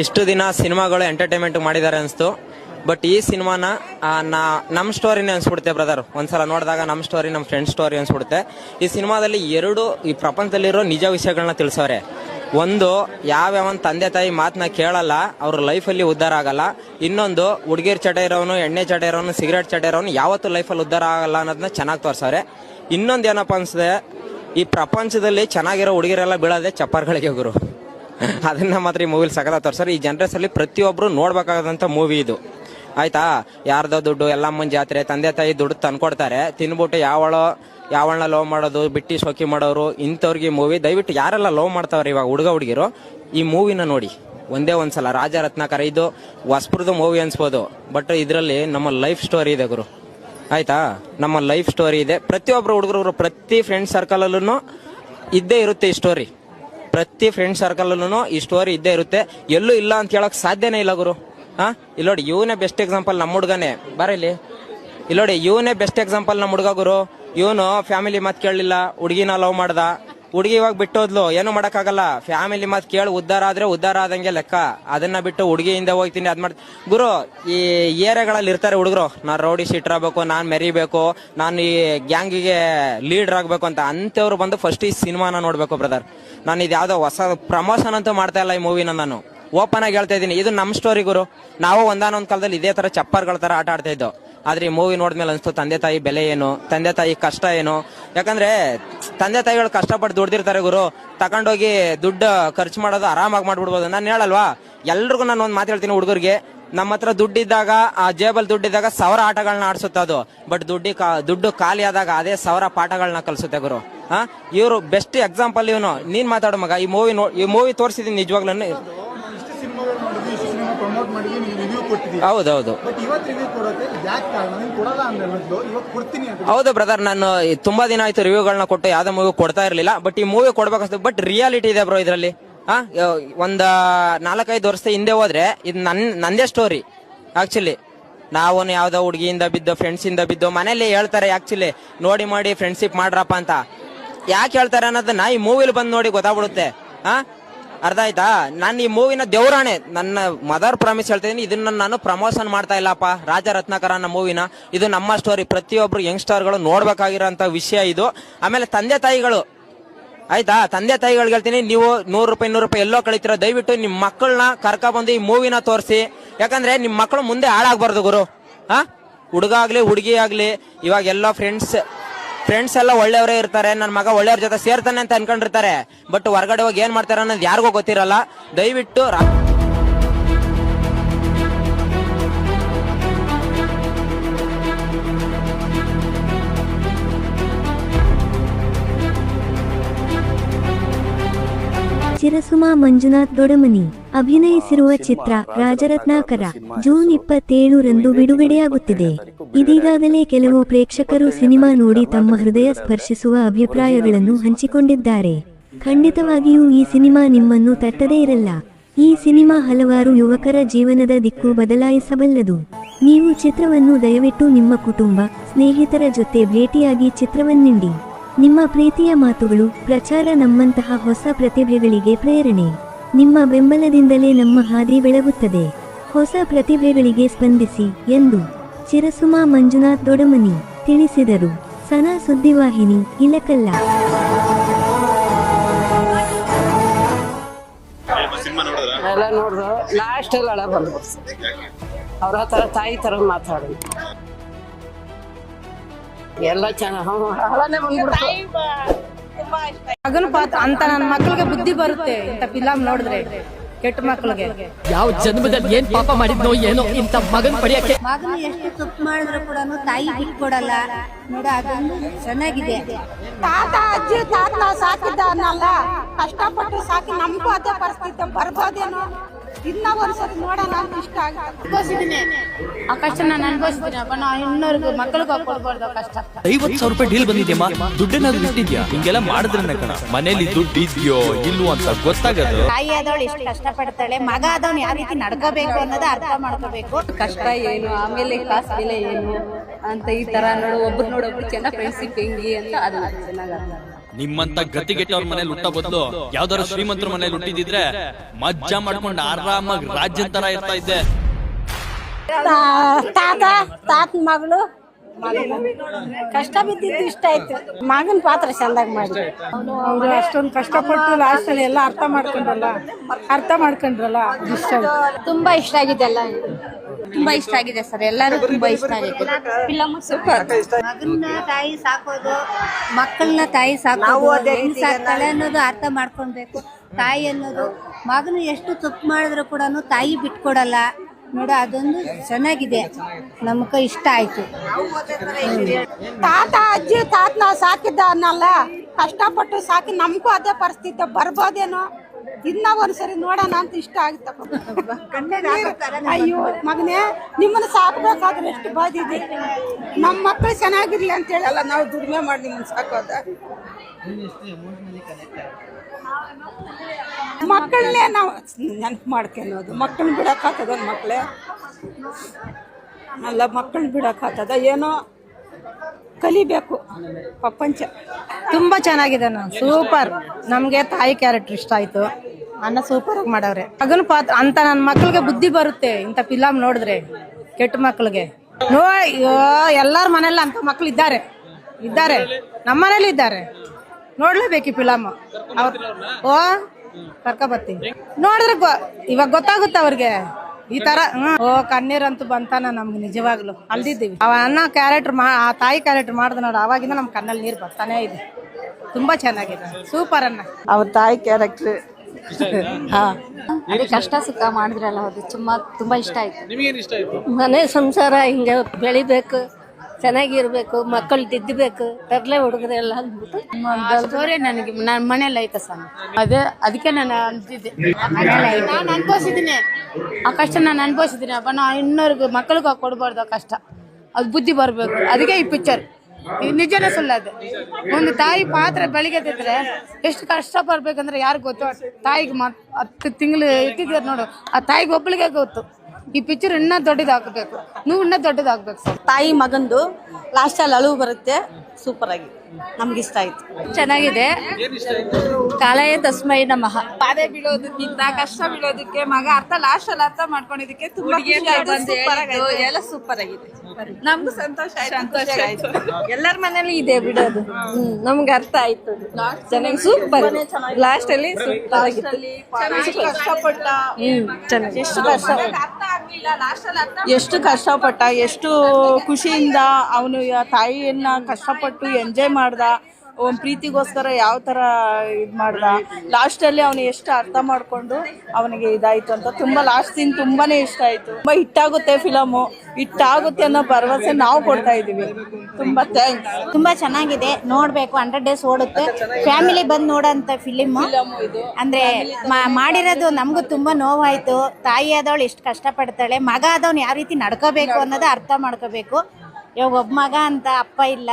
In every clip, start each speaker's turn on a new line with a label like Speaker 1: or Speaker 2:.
Speaker 1: ಇಷ್ಟು ದಿನ ಸಿನಿಮಾಗಳು ಎಂಟರ್ಟೈನ್ಮೆಂಟ್ ಮಾಡಿದ್ದಾರೆ ಅನಿಸ್ತು. ಬಟ್ ಈ ಸಿನಿಮಾನ ನಾ ನಮ್ಮ ಸ್ಟೋರಿನೇ ಅನ್ಸ್ಬಿಡುತ್ತೆ ಬ್ರದರ್ ಒಂದ್ಸಲ ನೋಡಿದಾಗ ನಮ್ಮ ಸ್ಟೋರಿ ನಮ್ಮ ಫ್ರೆಂಡ್ ಸ್ಟೋರಿ ಅನ್ಸ್ಬಿಡುತ್ತೆ. ಈ ಸಿನಿಮಾದಲ್ಲಿ ಎರಡು, ಈ ಪ್ರಪಂಚದಲ್ಲಿರೋ ನಿಜ ವಿಷಯಗಳನ್ನ ತಿಳಿಸವ್ರೆ. ಒಂದು, ಯಾವ್ಯಾವನ್ ತಂದೆ ತಾಯಿ ಮಾತನ್ನ ಕೇಳಲ್ಲ, ಅವ್ರ ಲೈಫಲ್ಲಿ ಉದ್ಧಾರ ಆಗಲ್ಲ. ಇನ್ನೊಂದು, ಹುಡುಗಿರ್ ಚಟ ಇರೋನು ಎಣ್ಣೆ ಚಟ ಇರೋನು ಸಿಗರೇಟ್ ಚಟ ಇರೋನು ಯಾವತ್ತೂ ಲೈಫಲ್ಲಿ ಉದ್ಧಾರ ಆಗಲ್ಲ ಅನ್ನೋದನ್ನ ಚೆನ್ನಾಗಿ ತೋರ್ಸವ್ರೆ. ಇನ್ನೊಂದು ಏನಪ್ಪ ಅನ್ಸದೆ, ಈ ಪ್ರಪಂಚದಲ್ಲಿ ಚೆನ್ನಾಗಿರೋ ಹುಡುಗಿರೆಲ್ಲ ಬೀಳೋದೆ ಚಪ್ಪರ್ಗಳಿಗೆ ಗುರು. ಅದನ್ನ ಮಾತ್ರ ಈ ಮೂವಿಲಿ ಸಕಲ ತೋರ್ಸರ್ ಈ ಜನರೇಸ್ ಅಲ್ಲಿ ಪ್ರತಿಯೊಬ್ರು ನೋಡ್ಬೇಕಾದಂತ ಮೂವಿ ಇದು. ಆಯ್ತಾ? ಯಾರ್ದೋ ದುಡ್ಡು, ಎಲ್ಲಮ್ಮನ ಜಾತ್ರೆ, ತಂದೆ ತಾಯಿ ದುಡ್ಡು ತಂದ್ಕೊಡ್ತಾರೆ. ತಿನ್ಬಿಟ್ಟು ಯಾವಳೋ, ಯಾವಳನ್ನ ಲವ್ ಮಾಡೋದು, ಬಿಟ್ಟಿ ಶೋಕಿ ಮಾಡೋರು, ಇಂಥವ್ರಿಗೆ ಮೂವಿ ದಯವಿಟ್ಟು ಯಾರೆಲ್ಲ ಲವ್ ಮಾಡ್ತಾವ್ರೆ ಇವಾಗ ಹುಡುಗ ಹುಡುಗಿರು, ಈ ಮೂವಿನ ನೋಡಿ. ಒಂದೇ ಒಂದ್ಸಲ ರಾಜ ರತ್ನಾಕರ ಇದು ಹೊಸ್ಪುರದ ಮೂವಿ ಅನ್ಸ್ಬೋದು. ಬಟ್ ಇದರಲ್ಲಿ ನಮ್ಮ ಲೈಫ್ ಸ್ಟೋರಿ ಇದೆ ಗುರು. ಆಯ್ತಾ? ನಮ್ಮ ಲೈಫ್ ಸ್ಟೋರಿ ಇದೆ. ಪ್ರತಿಯೊಬ್ಬರು ಹುಡುಗರು, ಪ್ರತಿ ಫ್ರೆಂಡ್ ಸರ್ಕಲ್ ಅಲ್ಲೂ ಇದ್ದೇ ಇರುತ್ತೆ ಈ ಸ್ಟೋರಿ ಪ್ರತಿ ಫ್ರೆಂಡ್ ಸರ್ಕಲ್ ಈ ಸ್ಟೋರಿ ಇದ್ದೇ ಇರುತ್ತೆ. ಎಲ್ಲೂ ಇಲ್ಲ ಅಂತ ಹೇಳಕ್ ಸಾಧ್ಯನೇ ಇಲ್ಲ ಗುರು. ಹಾ? ಇಲ್ಲಿ ನೋಡಿ, ಇವನೇ ಬೆಸ್ಟ್ ಎಕ್ಸಾಂಪಲ್ ನಮ್ಮ ಹುಡುಗನೇ. ಬರಲಿ ಇಲ್ಲಿ. ನೋಡಿ, ಇವನೇ ಬೆಸ್ಟ್ ಎಕ್ಸಾಂಪಲ್ ನಮ್ಮ ಹುಡುಗ ಗುರು. ಇವನು ಫ್ಯಾಮಿಲಿ ಮಾತು ಕೇಳಲಿಲ್ಲ, ಹುಡುಗಿನ ಲವ್ ಮಾಡ್ದ. ಹುಡುಗಿ ಇವಾಗ ಬಿಟ್ಟೋದ್ಲು ಏನು ಮಾಡಕ್ಕಾಗಲ್ಲ. ಫ್ಯಾಮಿಲಿ ಮಾತು ಕೇಳಿ, ಉದ್ದಾರ ಆದ್ರೆ ಉದ್ದಾರ ಆದಂಗೆ ಲೆಕ್ಕ. ಅದನ್ನ ಬಿಟ್ಟು ಹುಡುಗಿಯಿಂದ ಹೋಗ್ತೀನಿ, ಅದ್ ಮಾಡ್ ಗುರು, ಈ ಏರಿಯಾಗಳಲ್ಲಿ ಇರ್ತಾರೆ ಹುಡುಗರು. ನಾನ್ ರೌಡಿ ಶೀಟರ್ ಆಗ್ಬೇಕು ನಾನ್ ಮೆರಿಬೇಕು, ನಾನು ಈ ಗ್ಯಾಂಗಿಗೆ ಲೀಡರ್ ಆಗ್ಬೇಕು ಅಂತ. ಅಂತವ್ರು ಬಂದು ಫಸ್ಟ್ ಈ ಸಿನಿಮಾನ ನೋಡ್ಬೇಕು ಬ್ರದರ್ ನಾನು ಇದು ಯಾವ್ದೋ ಹೊಸ ಪ್ರಮೋಷನ್ ಅಂತೂ ಮಾಡ್ತಾ ಇಲ್ಲ ಈ ಮೂವಿನ ನಾನು. ಓಪನ್ ಆಗಿ ಹೇಳ್ತಾ ಇದ್ದೀನಿ ಇದು ನಮ್ಮ ಸ್ಟೋರಿ ಗುರು. ನಾವು ಒಂದಾನೊಂದ್ ಕಾಲದಲ್ಲಿ ಇದೇ ತರ ಚಪ್ಪರ್ಗಳ ತರ ಆಟ ಆಡ್ತಾ ಇದ್ದೋ. ಆದ್ರೆ ಈ ಮೂವಿ ನೋಡಿದ್ಮೇಲೆ ಅನ್ಸ್ತು, ತಂದೆ ತಾಯಿ ಬೆಲೆ ಏನು, ತಂದೆ ತಾಯಿ ಕಷ್ಟ ಏನು. ಯಾಕಂದ್ರೆ ತಂದೆ ತಾಯಿಗಳು ಕಷ್ಟಪಟ್ಟು ದುಡ್ದಿರ್ತಾರೆ ಗುರು. ತಗೊಂಡೋಗಿ ದುಡ್ಡು ಖರ್ಚು ಮಾಡೋದು ಆರಾಮಾಗಿ ಮಾಡ್ಬಿಡ್ಬೋದು. ನಾನು ಹೇಳಲ್ವಾ? ಎಲ್ರಿಗೂ ನಾನು ಒಂದು ಮಾತು ಹೇಳ್ತೀನಿ ಹುಡುಗರಿಗೆ. ನಮ್ಮ ಹತ್ರ ದುಡ್ಡಿದ್ದಾಗ, ಆ ಜೇಬಲ್ ದುಡ್ಡಿದ್ದಾಗ ಸಾವಿರ ಆಟಗಳನ್ನ ಆಡ್ಸುತ್ತೆ ಅದು. ಬಟ್ ದುಡ್ಡಿ ದುಡ್ಡು ಖಾಲಿ ಆದಾಗ ಅದೇ ಸಾವಿರ ಪಾಠಗಳನ್ನ ಕಲಿಸುತ್ತೆ ಗುರು. ಹಾ? ಇವರು ಬೆಸ್ಟ್ ಎಕ್ಸಾಂಪಲ್ ಇವನು. ನೀನ್ ಮಾತಾಡು ಮಗ. ಈ ಮೂವಿ ಈ ಮೂವಿ ತೋರಿಸಿದೀನಿ ನಿಜವಾಗ್ಲೂ
Speaker 2: ಇಷ್ಟು ಸಿನಿಮಾಗಳು ಮಾಡಿದ್ವಿ ಇಷ್ಟು ಸಿನಿಮಾ ಪ್ರಮೋಟ್ ಮಾಡಿ ನೀವು ರಿವ್ಯೂ ಕೊಟ್ಟಿದ್ದೀವಿ
Speaker 1: ಹೌದೌದು.
Speaker 2: ಬಟ್ ಇವತ್ತು ರಿವ್ಯೂ ಕೊಡೋಕೆ ಯಾಕೆ ಕಾರಣ? ನೀವು ಕೊಡಲ್ಲ ಅಂದ್ರೆ ಮೊದಲು. ಇವತ್ತು ಕೊಡ್ತೀನಿ ಅಂತ.
Speaker 1: ಹೌದು ಬ್ರದರ್ ನಾನು ತುಂಬಾ ದಿನ ಆಯ್ತು ರಿವ್ಯೂಗಳನ್ನ ಕೊಟ್ಟು ಯಾವ್ದೇ ಮೂವಿ ಕೊಡ್ತಾ ಇರ್ಲಿಲ್ಲ. ಬಟ್ ಈ ಮೂವಿ ಕೊಡ್ಬೇಕಂತ ಬಟ್ ರಿಯಾಲಿಟಿ ಇದೆ ಬ್ರೋ ಇದರಲ್ಲಿ. ಆ ಒಂದ ನಾಲ್ಕೈದು ವರ್ಷದ ಹಿಂದೆ ಹೋದ್ರೆ ಇದು ನನ್ ನಂದೇ ಸ್ಟೋರಿ ಆಕ್ಚುಲಿ ನಾವು ಯಾವ್ದೋ ಹುಡುಗಿಯಿಂದ ಬಿದ್ದು ಫ್ರೆಂಡ್ಸ್ ಇಂದ ಬಿದ್ದು ಮನೇಲಿ ಹೇಳ್ತಾರೆ ಆಕ್ಚುಲಿ ನೋಡಿ ಮಾಡಿ ಫ್ರೆಂಡ್ಶಿಪ್ ಮಾಡ್ರಪ್ಪ ಅಂತ. ಯಾಕೆ ಹೇಳ್ತಾರೆ ಅನ್ನೋದನ್ನ ಈ ಮೂವಿಲಿ ಬಂದು ನೋಡಿ ಗೊತ್ತಾಗ್ಬಿಡುತ್ತೆ. ಆ ಅರ್ಥ ಆಯ್ತಾ? ನಾನು ಈ ಮೂವಿನ ದೇವರಾಣೆ. ನನ್ನ ಮದರ್ ಪ್ರಾಮಿಸ್ ಹೇಳ್ತಿದ್ದೀನಿ ಇದನ್ನ ನಾನು ಪ್ರಮೋಷನ್ ಮಾಡ್ತಾ ಇಲ್ಲಪ್ಪ. ರಾಜ ರತ್ನಾಕರ ಅನ್ನೋ ಮೂವಿನ. ಇದು ನಮ್ಮ ಸ್ಟೋರಿ ಪ್ರತಿಯೊಬ್ರು ಯಂಗ್ಸ್ಟರ್ಗಳು ನೋಡ್ಬೇಕಾಗಿರೋಂಥ ವಿಷಯ ಇದು. ಆಮೇಲೆ ತಂದೆ ತಾಯಿಗಳು. ಆಯ್ತಾ? ತಂದೆ ತಾಯಿಗಳಿಗೆ ಹೇಳ್ತೀನಿ, ನೀವು ನೂರು ರೂಪಾಯಿ ನೂರು ರೂಪಾಯಿ ಎಲ್ಲೋ ಕಳಿತೀರ. ದಯವಿಟ್ಟು ನಿಮ್ಮ ಮಕ್ಕಳನ್ನ ಕರ್ಕ ಬಂದು ಈ ಮೂವಿನ ತೋರಿಸಿ. ಯಾಕಂದ್ರೆ ನಿಮ್ಮ ಮಕ್ಕಳು ಮುಂದೆ ಹಾಳಾಗಬಾರ್ದು ಗುರು. ಹಾ? ಹುಡುಗ ಆಗ್ಲಿ ಹುಡುಗಿ ಆಗ್ಲಿ ಇವಾಗ ಎಲ್ಲ ಫ್ರೆಂಡ್ಸ್ ಫ್ರೆಂಡ್ಸ್ ಎಲ್ಲ ಒಳ್ಳೆಯವರೇ ಇರ್ತಾರೆ ನನ್ನ ಮಗ ಒಳ್ಳೆಯವ್ರ ಜೊತೆ ಸೇರ್ತಾನೆ ಅಂತ ಅನ್ಕೊಂಡಿರ್ತಾರೆ. ಬಟ್ ಹೊರಗಡೆ ಹೋಗಿ ಏನ್ ಮಾಡ್ತಾರೆ ಅನ್ನೋದು ಯಾರಿಗೂ ಗೊತ್ತಿರಲ್ಲ. ದಯವಿಟ್ಟು
Speaker 3: ಚಿರಸುಮಾ ಮಂಜುನಾಥ್ ದೊಡಮನಿ ಅಭಿನಯಿಸಿರುವ ಚಿತ್ರ ರಾಜರತ್ನಾಕರ ಜೂನ್ ಇಪ್ಪತ್ತೇಳರಂದು ಬಿಡುಗಡೆಯಾಗುತ್ತಿದೆ. ಇದೀಗಾಗಲೇ ಕೆಲವು ಪ್ರೇಕ್ಷಕರು ಸಿನಿಮಾ ನೋಡಿ ತಮ್ಮ ಹೃದಯ ಸ್ಪರ್ಶಿಸುವ ಅಭಿಪ್ರಾಯಗಳನ್ನು ಹಂಚಿಕೊಂಡಿದ್ದಾರೆ. ಖಂಡಿತವಾಗಿಯೂ ಈ ಸಿನಿಮಾ ನಿಮ್ಮನ್ನು ತಟ್ಟದೇ ಇರಲ್ಲ. ಈ ಸಿನಿಮಾ ಹಲವಾರು ಯುವಕರ ಜೀವನದ ದಿಕ್ಕು ಬದಲಾಯಿಸಬಲ್ಲದು. ನೀವು ಚಿತ್ರವನ್ನು ದಯವಿಟ್ಟು ನಿಮ್ಮ ಕುಟುಂಬ ಸ್ನೇಹಿತರ ಜೊತೆ ಭೇಟಿಯಾಗಿ ಚಿತ್ರವನ್ನಿಂಡಿ. ನಿಮ್ಮ ಪ್ರೀತಿಯ ಮಾತುಗಳು, ಪ್ರಚಾರ ನಮ್ಮಂತಹ ಹೊಸ ಪ್ರತಿಭೆಗಳಿಗೆ ಪ್ರೇರಣೆ. ನಿಮ್ಮ ಬೆಂಬಲದಿಂದಲೇ ನಮ್ಮ ಹಾದಿ ಬೆಳಗುತ್ತದೆ. ಹೊಸ ಪ್ರತಿಭೆಗಳಿಗೆ ಸ್ಪಂದಿಸಿ, ಎಂದು ಚಿರಸುಮಾ ಮಂಜುನಾಥ್ ದೊಡಮನಿ ತಿಳಿಸಿದರು. ಸನಾ ಸುದ್ದಿವಾಹಿನಿ, ಇಲಕಲ್ಲ.
Speaker 4: ಎಲ್ಲ ಲಾಸ್ಟ್ ಅಲ್ಲಿ ಅಳ ಅವ್ರ ಹತ್ರ ತಾಯಿ ತರ ಮಾತಾಡೋದು ಎಲ್ಲ ಚೆನ್ನಾಗಿ ಹಳನೆ ಬಂದ್ಬಿಡ್ತು.
Speaker 5: ಮಗನ ಪಾತ್ರ ಅಂತ ನನ್ನ ಮಕ್ಕಳಿಗೆ ಬುದ್ಧಿ ಬರುತ್ತೆ. ಇಂತ ಫಿಲಮ್ ನೋಡಿದ್ರೆ ಕೆಟ್ಟ ಮಕ್ಕಳಿಗೆ
Speaker 6: ಯಾವ ಜನ್ಮದಲ್ಲಿ ಏನ್ ಪಾಪ ಮಾಡಿದ್ನೋ ಏನೋ ಇಂತ ಮಗನ್ ಪಡೆಯಕ್ಕೆ
Speaker 7: ಮಗನ ಎಷ್ಟು ತಪ್ಪು ಮಾಡಿದ್ರು ಕೂಡ ತಾಯಿ ಬಿಟ್ಕೊಡಲ್ಲ. ನೋಡ ಅದೊಂದು ಚೆನ್ನಾಗಿದೆ.
Speaker 5: ತಾತ ಅಜ್ಜಿ ತಾತ ಸಾಕಿದ್ದ ಸಾಕಿದ್ದವನ್ನಲ್ಲ ಕಷ್ಟಪಟ್ಟು ಸಾಕಿ ನಮಗೂ ಅದೇ ಪರಿಸ್ಥಿತಿ. ಬರ್ಬೋದೇನೋ? ಇನ್ನ ಒಂದ್ಸತಿ ನೋಡೋಣ ಅಂತ ಇಷ್ಟ ಆಗುತ್ತೆ ಆ ಕಷ್ಟ ನಾನು ಅನುಭವಿಸ್ತೀನಿ. ಅಪ್ಪ ನಾವು ಇನ್ನೊರ್ಗು ಮಕ್ಕಳಿಗೆ ಕೊಡ್ಬಾರ್ದು ಕಷ್ಟ.
Speaker 8: ಐವತ್ ಸಾವಿರ ರೂಪಾಯಿ ಡೀಲ್ ಬಂದಿದ್ಯಮ್ಮ? ದುಡ್ಡೇನಾದ್ರು ಇಟ್ಟಿದ್ಯಾ? ಹಿಂಗೆಲ್ಲ ಮಾಡಿದ್ರೆ ಕಣ. ಮನೇಲಿ ದುಡ್ಡು ಇದೆಯೋ ಇಲ್ವೋ ಅಂತ ಗೊತ್ತಾಗದು.
Speaker 7: ತಾಯಿ ಆದವಳು ಎಷ್ಟು ಪಡ್ತಾಳೆ ಮಗ ಆದವನು ಯಾವ ರೀತಿ ನಡ್ಕೋಬೇಕು ಅನ್ನೋದು ಅರ್ಥ ಮಾಡ್ಕೋಬೇಕು.
Speaker 5: ಕಷ್ಟ ಏನು? ಆಮೇಲೆ ಕಾಸು ಬೆಲೆ ಏನು? ಅಂತ ಈ ತರ ನೋಡು ಒಬ್ರು ನೋಡು ಒಬ್ರು ಚೆನ್ನಾಗಿ ಫ್ರೆಂಡ್ಶಿಪ್ ಹೆಂಗಿ ಅಂತ ಅದು. ಚೆನ್ನಾಗಿ
Speaker 8: ನಿಮ್ಮಂತ ಗತಿಗೆಟ್ಟವ್ರ ಮನೇಲಿ ಹುಟ್ಟ ಬದಲು ಯಾವ್ದಾದ್ರು ಶ್ರೀಮಂತರ ಮನೇಲಿ ಹುಟ್ಟಿದಿದ್ರೆ ಮಜ್ಜಾ ಮಾಡ್ಕೊಂಡು ಆರಾಮಾಗಿ ರಾಜ್ಯಂತರ ಇರ್ತಾ ಇದ್ದೆ.
Speaker 5: ತಾತ ತಾತನ ಮಗಳು ಕಷ್ಟ ಬಿದ್ದಿದ್ದು ಇಷ್ಟ ಆಯ್ತು. ಮಗನ ಪಾತ್ರ ಚಂದಾಗ ಮಾಡಿ
Speaker 9: ಅವ್ರು ಅಷ್ಟೊಂದು ಕಷ್ಟಪಟ್ಟು ಲಾಸ್ಟ್ ಅಲ್ಲಿ ಎಲ್ಲ ಅರ್ಥ ಮಾಡ್ಕೊಂಡ್ರಲ್ಲ? ಅರ್ಥ ಮಾಡ್ಕೊಂಡ್ರಲ್ಲ? ಇಷ್ಟ
Speaker 7: ತುಂಬಾ ಇಷ್ಟ ಆಗಿದೆ ಎಲ್ಲ ತುಂಬಾ ಇಷ್ಟ ಆಗಿದೆ ಸರ್. ಎಲ್ಲರೂ ತುಂಬಾ ಇಷ್ಟ ಆಗಿದೆ. Film super. ಮಗನ್ನ ತಾಯಿ ಸಾಕೋದು ಮಕ್ಕಳನ್ನ ತಾಯಿ ಸಾಕೋದು ಹೆಂಗ್ ಸಾಕ್ತಾಳೆ ಅನ್ನೋದು ಅರ್ಥ ಮಾಡ್ಕೊಳ್ಬೇಕು. ತಾಯಿ ಅನ್ನೋದು ಮಗನ ಎಷ್ಟು ತಪ್ಪು ಮಾಡಿದ್ರು ಕೂಡ ತಾಯಿ ಬಿಟ್ಕೊಡಲ್ಲ. ನೋಡ ಅದೊಂದು ಚೆನ್ನಾಗಿದೆ. ನಮಗ ಇಷ್ಟ ಆಯ್ತು.
Speaker 5: ತಾತ ಅಜ್ಜಿ ತಾತನ ಸಾಕಿದ್ದ ಅನ್ನಲ್ಲ ಕಷ್ಟಪಟ್ಟು ಸಾಕಿ ನಮಗೂ ಅದೇ ಪರಿಸ್ಥಿತಿ ಬರ್ಬೋದೇನೋ. ಇನ್ನ ಒಂದ್ಸರಿ ನೋಡೋಣ ಅಂತ ಇಷ್ಟ ಆಗಿತ್ತಪ್ಪ. ಅಯ್ಯೋ ಮಗನೇ ನಿಮ್ಮನ್ನ ಸಾಕಬೇಕಾದ್ರೆ ಎಷ್ಟು ಬಾದಿದೆ ನಮ್ಮ ಮಕ್ಕಳು ಚೆನ್ನಾಗಿರ್ಲಿ ಅಂತ ಹೇಳಲ್ಲ ನಾವು ದುಡಿಮೆ ಮಾಡಿ ನಿಮ್ಮನ್ನ ಸಾಕೋದ? ಮಕ್ಕಳನ್ನೇ ನಾವು ನೆನಪು ಮಾಡ್ಕೊಳ್ಳೋದು ಮಕ್ಕಳನ್ನ ಬಿಡಕ್ಕಾಗ್ತದ ಮಕ್ಕಳೇ ಅಲ್ಲ ಮಕ್ಕಳನ್ನ ಬಿಡಕ್ಕಾಗ್ತದ? ಏನೋ ಕಲಿಬೇಕು ಪಪ್ಪಂಚ
Speaker 9: ತುಂಬಾ ಚೆನ್ನಾಗಿದೆ ನಾನು ಸೂಪರ್. ನಮಗೆ ತಾಯಿ ಕ್ಯಾರೆಕ್ಟರ್ ಇಷ್ಟ ಆಯ್ತು. ಅನ್ನ ಸೂಪರ್ ಆಗಿ ಮಾಡವ್ರೆ. ಮಗನ ಪಾತ್ರ, ಅಂತ ನನ್ನ ಮಕ್ಳಿಗೆ ಬುದ್ಧಿ ಬರುತ್ತೆ. ಇಂಥ ಫಿಲಮ್ ನೋಡಿದ್ರೆ, ಕೆಟ್ಟ ಮಕ್ಳಿಗೆ. ನೋ ಎಲ್ಲರ ಮನೆಯಲ್ಲ ಅಂತ ಮಕ್ಳು ಇದ್ದಾರೆ. ಇದ್ದಾರೆ. ನಮ್ಮ ಮನೇಲಿ ಇದ್ದಾರೆ. ನೋಡ್ಲೇಬೇಕು ಈ ಫಿಲಮ್. ಅವ್ರ ಓ, ಕರ್ಕ ಬರ್ತೀನಿ. ನೋಡಿದ್ರೆ ಇವಾಗ ಗೊತ್ತಾಗುತ್ತೆ ಅವ್ರಿಗೆ. ಈ ತರ ಹ್ಮ್. ಓ ಕಣ್ಣೀರಂತೂ ಬಂತಾನ ನಮ್ಗೆ ನಿಜವಾಗ್ಲು. ಅಲ್ದಿದ್ದೀವಿ. ಅವ ಅನ್ನ ಕ್ಯಾರೆಕ್ಟರ್ ಮಾ ಆ ತಾಯಿ ಕ್ಯಾರೆಕ್ಟರ್ ಮಾಡ್ದ ನೋಡು ಅವಾಗಿಂದ ನಮ್ ಕಣ್ಣಲ್ಲಿ ನೀರು ಬರ್ತಾನೆ ಇದೆ. ತುಂಬಾ ಚೆನ್ನಾಗಿದೆ. ಸೂಪರ್ ಅನ್ನ
Speaker 5: ಅವ್ರ ತಾಯಿ ಕ್ಯಾರೆಕ್ಟರ್ ಹಾ.
Speaker 7: ಅದೇ ಕಷ್ಟ ಸುಖ ಮಾಡಿದ್ರಲ್ಲ ಅದು ತುಂಬಾ ತುಂಬಾ ಇಷ್ಟ ಆಯ್ತು? ಮನೆ ಸಂಸಾರ ಹಿಂಗೆ ಬೆಳಿಬೇಕು. ಚೆನ್ನಾಗಿರ್ಬೇಕು ಮಕ್ಕಳು ತಿದ್ದಬೇಕು ತರ್ಲೆ ಹುಡುಗರೆಲ್ಲ ಅಂದ್ಬಿಟ್ಟು. ಸ್ಟೋರಿ ನನಗೆ ನನ್ನ ಮನೇಲಿ ಐತೆ ಸಮ ಅದೇ ಅದಕ್ಕೆ ನಾನು ಅಂತಿದ್ದೆ ನಾನು ಅನ್ಭವಿಸಿದ್ದೀನಿ. ಆ ಕಷ್ಟ ನಾನು ಅನ್ಭವಿಸಿದ್ದೀನಿ. ಅಪ್ಪ ನಾ ಇನ್ನೊರ್ಗು ಮಕ್ಕಳಿಗೆ ಕೊಡ್ಬಾರ್ದು ಆ ಕಷ್ಟ. ಅದು ಬುದ್ಧಿ ಬರಬೇಕು. ಅದಕ್ಕೆ ಈ ಪಿಕ್ಚರ್ ನಿಜನೇ ಸುಳ್ಳು ಅದು. ಒಂದು ತಾಯಿ ಪಾತ್ರ ಬೆಳಿಗ್ಗೆದಿದ್ರೆ ಎಷ್ಟು ಕಷ್ಟ ಪಡ್ಬೇಕಂದ್ರೆ ಯಾರು ಗೊತ್ತು? ತಾಯಿಗೆ ಮತ್ ಹತ್ತು ತಿಂಗಳು ಇಟ್ಟಿದ್ದಾರೆ ನೋಡು. ಆ ತಾಯಿಗೆ ಒಬ್ಬಳಿಗೆ ಗೊತ್ತು. ಈ ಪಿಕ್ಚರ್ ಇನ್ನ ದೊಡ್ಡದಾಗಬೇಕು. ನೀವು ಇನ್ನ ದೊಡ್ಡದಾಗಬೇಕು ಸರ್.
Speaker 5: ತಾಯಿ ಮಗಂದು ಲಾಸ್ಟಲ್ಲಿ ಅಳುವು ಬರುತ್ತೆ. ಸೂಪರ್ ಆಗಿ. ನಮ್ಗೆ ಇಷ್ಟ ಆಯ್ತು.
Speaker 7: ಚೆನ್ನಾಗಿದೆ. ಕಾಲಯ ತಸ್ಮೈ ನಮಃ.
Speaker 9: ಬಾಧೆ ಬೀಳೋದಕ್ಕಿಂತ ಕಷ್ಟ ಬೀಳೋದಕ್ಕೆ ಮಗ ಅರ್ಥ ಲಾಸ್ಟ್ ಅಲ್ಲಿ ಅರ್ಥ ಮಾಡ್ಕೊಂಡಿದ್ದಕ್ಕೆ ತುಂಬಾ ಎಲ್ಲ ಸೂಪರ್ ಆಗಿದೆ. ನಮ್ಗೂ ಸಂತೋಷ ಆಯ್ತು ಸಂತೋಷ ಆಯ್ತು.
Speaker 7: ಎಲ್ಲರ ಮನೇಲಿ ಇದೆ ಬಿಡೋದು. ನಮ್ಗೆ ಅರ್ಥ ಆಯ್ತು. ಚೆನ್ನಾಗಿ ಸೂಪರ್ ಲಾಸ್ಟ್ ಅಲ್ಲಿ ಸೂಪರ್ ಆಗಿತ್ತು
Speaker 9: ಕಷ್ಟಪಟ್ಟ
Speaker 7: ಹ್ಮ್ ಚೆನ್ನಾಗಿ.
Speaker 9: ಎಷ್ಟು ಕಷ್ಟ. ಎಷ್ಟು ಕಷ್ಟಪಟ್ಟ ಎಷ್ಟು ಖುಷಿಯಿಂದ ಅವನು ತಾಯಿಯನ್ನ ಕಷ್ಟಪಟ್ಟು ಎಂಜಾಯ್ ಮಾಡ್ದ. ಅವನ ಪ್ರೀತಿಗೋಸ್ಕರ ಯಾವ ಥರ ಇದು ಮಾಡ್ದ? ಲಾಸ್ಟಲ್ಲಿ ಅವನು ಎಷ್ಟು ಅರ್ಥ ಮಾಡಿಕೊಂಡು ಅವನಿಗೆ ಇದಾಯಿತು ಅಂತ. ತುಂಬ ಲಾಸ್ಟ್ ಸೀನ್ ತುಂಬಾ ಇಷ್ಟ ಆಯಿತು. ತುಂಬ ಹಿಟ್ಟಾಗುತ್ತೆ ಫಿಲಮು ಹಿಟ್ಟಾಗುತ್ತೆ ಅನ್ನೋ ಭರವಸೆ ನಾವು ಕೊಡ್ತಾ ಇದ್ದೀವಿ. ತುಂಬ ಥ್ಯಾಂಕ್ಸ್
Speaker 7: ತುಂಬ ಚೆನ್ನಾಗಿದೆ. ನೋಡಬೇಕು. ಹಂಡ್ರೆಡ್ ಡೇಸ್ ಓಡುತ್ತೆ. ಫ್ಯಾಮಿಲಿ ಬಂದು ನೋಡೋಂಥ ಫಿಲಿಮು ಅಂದರೆ ಮಾಡಿರೋದು ನಮಗೂ ತುಂಬ ನೋವಾಯಿತು. ತಾಯಿ ಆದವಳು ಎಷ್ಟು ಕಷ್ಟಪಡ್ತಾಳೆ. ಮಗ ಆದವನು ಯಾವ ರೀತಿ ನಡ್ಕೋಬೇಕು ಅನ್ನೋದು ಅರ್ಥ ಮಾಡ್ಕೋಬೇಕು. ಇವಾಗ ಒಬ್ಬ ಮಗ ಅಂತ ಅಪ್ಪ ಇಲ್ಲ.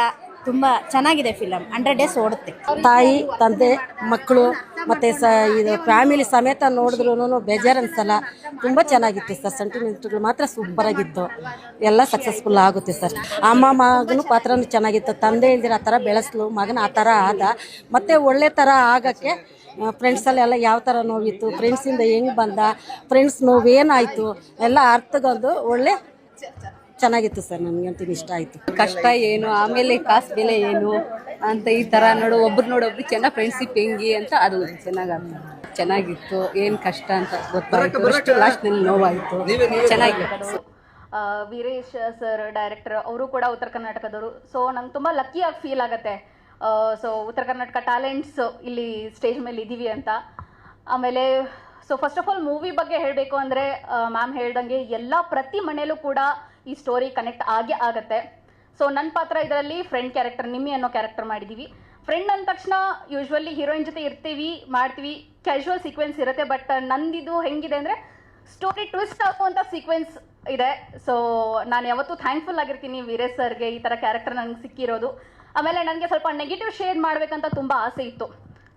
Speaker 7: ತುಂಬಾ ಚೆನ್ನಾಗಿದೆ ಫಿಲಮ್ ಹಂಡ್ರೆಡ್ ಡೇಸ್ ಓಡುತ್ತೆ.
Speaker 9: ತಾಯಿ, ತಂದೆ, ಮಕ್ಕಳು, ಮತ್ತು ಸ ಇದು ಫ್ಯಾಮಿಲಿ ಸಮೇತ ನೋಡಿದ್ರು ಬೇಜಾರು ಅನ್ಸಲ್ಲ. ತುಂಬ ಚೆನ್ನಾಗಿತ್ತು ಸರ್ ಸೆಂಟಿಮೆಂಟ್ಗಳು ಮಾತ್ರ ಸೂಪರ್ ಆಗಿತ್ತು. ಎಲ್ಲ ಸಕ್ಸಸ್ಫುಲ್ ಆಗುತ್ತೆ ಸರ್ ಅಮ್ಮ ಮಗನ ಪಾತ್ರನೂ ಚೆನ್ನಾಗಿತ್ತು. ತಂದೆ ಇಲ್ದಿರ ಆ ಥರ ಬೆಳೆಸ್ಲು, ಮಗನ ಆ ಥರ ಆದ. ಮತ್ತು ಒಳ್ಳೆ ಥರ ಆಗೋಕ್ಕೆ ಫ್ರೆಂಡ್ಸಲ್ಲೆಲ್ಲ ಯಾವ ಥರ ನೋವಿತ್ತು ಫ್ರೆಂಡ್ಸಿಂದ ಹೆಂಗೆ ಬಂದ ಫ್ರೆಂಡ್ಸ್ ನೋವೇನಾಯಿತು, ಎಲ್ಲ ಅರ್ಥಗೊಂದು ಒಳ್ಳೆ ಚೆನ್ನಾಗಿತ್ತು ಸರ್ ನನಗಂತೂ ಇಷ್ಟ ಆಯಿತು.
Speaker 7: ಕಷ್ಟ ಏನು ಆಮೇಲೆ ಕಾಸು ಬೆಲೆ ಏನು ಅಂತ ಈ ತರ ನೋಡು ಒಬ್ರು ನೋಡು ಒಬ್ರು ಚೆನ್ನಾಗಿ ಫ್ರೆಂಡ್ಶಿಪ್ ಹೆಂಗಿ ಅಂತ ಅದು ಚೆನ್ನಾಗಿ ಚೆನ್ನಾಗಿತ್ತು ಏನ್ ಕಷ್ಟ ಅಂತ ಗೊತ್ತಾಯ್ತು ಅಷ್ಟು ಲಾಸ್ಟ್ನಲ್ಲಿ ನೋವಾಯ್ತು. ಚೆನ್ನಾಗಿತ್ತು
Speaker 10: ವೀರೇಶ್ ಸರ್ ಡೈರೆಕ್ಟರ್ ಅವರು ಕೂಡ ಉತ್ತರ ಕರ್ನಾಟಕದವರು. ಸೊ ನಂಗೆ ತುಂಬ ಲಕ್ಕಿಯಾಗಿ ಫೀಲ್ ಆಗುತ್ತೆ. ಸೊ ಉತ್ತರ ಕರ್ನಾಟಕ ಟ್ಯಾಲೆಂಟ್ಸ್ ಇಲ್ಲಿ ಸ್ಟೇಜ್ ಮೇಲೆ ಇದ್ದೀವಿ ಅಂತ. ಆಮೇಲೆ so first of all movie ಬಗ್ಗೆ ಹೇಳಬೇಕು ಅಂದರೆ ಮ್ಯಾಮ್ ಹೇಳ್ದಂಗೆ ಎಲ್ಲ ಪ್ರತಿ ಮನೆಯಲ್ಲೂ ಕೂಡ ಈ ಸ್ಟೋರಿ ಕನೆಕ್ಟ್ ಆಗೇ ಆಗುತ್ತೆ. ಸೊ ನನ್ನ ಪಾತ್ರ ಇದರಲ್ಲಿ ಫ್ರೆಂಡ್ ಕ್ಯಾರೆಕ್ಟರ್ ನಿಮ್ಮಿ ಅನ್ನೋ ಕ್ಯಾರೆಕ್ಟರ್ ಮಾಡಿದ್ದೀವಿ ಫ್ರೆಂಡ್ ಅಂದ ತಕ್ಷಣ ಯೂಶ್ವಲಿ ಹೀರೋಯಿನ್ ಜೊತೆ ಇರ್ತೀವಿ, ಮಾಡ್ತೀವಿ. ಕ್ಯಾಶುವಲ್ ಸೀಕ್ವೆನ್ಸ್ ಇರುತ್ತೆ ಬಟ್ ನಂದಿದು ಹೆಂಗಿದೆ ಅಂದರೆ ಸ್ಟೋರಿ ಟ್ವಿಸ್ಟ್ ಆಗುವಂಥ ಸೀಕ್ವೆನ್ಸ್ ಇದೆ. ಸೊ ನಾನು ಯಾವತ್ತೂ ಥ್ಯಾಂಕ್ಫುಲ್ ಆಗಿರ್ತೀನಿ ವೀರೇಶ್ ಸರ್ಗೆ ಈ ಥರ ಕ್ಯಾರೆಕ್ಟರ್ ನನಗೆ ಸಿಕ್ಕಿರೋದು. ಆಮೇಲೆ ನನಗೆ ಸ್ವಲ್ಪ ನೆಗೆಟಿವ್ ಶೇರ್ ಮಾಡಬೇಕಂತ ತುಂಬ ಆಸೆ ಇತ್ತು.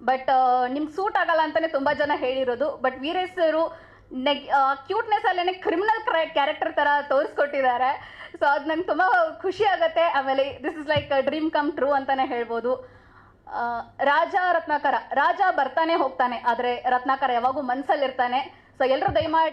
Speaker 10: ಬಟ್ ನಿಮ್ಗೆ ಸೂಟ್ ಆಗಲ್ಲ ಅಂತಲೇ ತುಂಬ ಜನ ಹೇಳಿರೋದು. ಬಟ್ ವೀರೇಶ್ ಸರು ನೆಗ್ ಕ್ಯೂಟ್ನೆಸ್ ಅಲ್ಲೇ ಕ್ರಿಮಿನಲ್ ಕ್ಯಾರೆಕ್ಟರ್ ಥರ ತೋರಿಸ್ಕೊಟ್ಟಿದ್ದಾರೆ. ಸೊ ಅದು ನಂಗೆ ತುಂಬ ಖುಷಿ ಆಗುತ್ತೆ. ಆಮೇಲೆ this is like dream come true ಅಂತಲೇ ಹೇಳ್ಬೋದು. ರಾಜ ರತ್ನಾಕರ, ರಾಜ ಬರ್ತಾನೆ ಹೋಗ್ತಾನೆ, ಆದರೆ ರತ್ನಾಕರ ಯಾವಾಗೂ ಮನ್ಸಲ್ಲಿರ್ತಾನೆ. ಸೊ ಎಲ್ಲರೂ ದಯಮಾಡಿ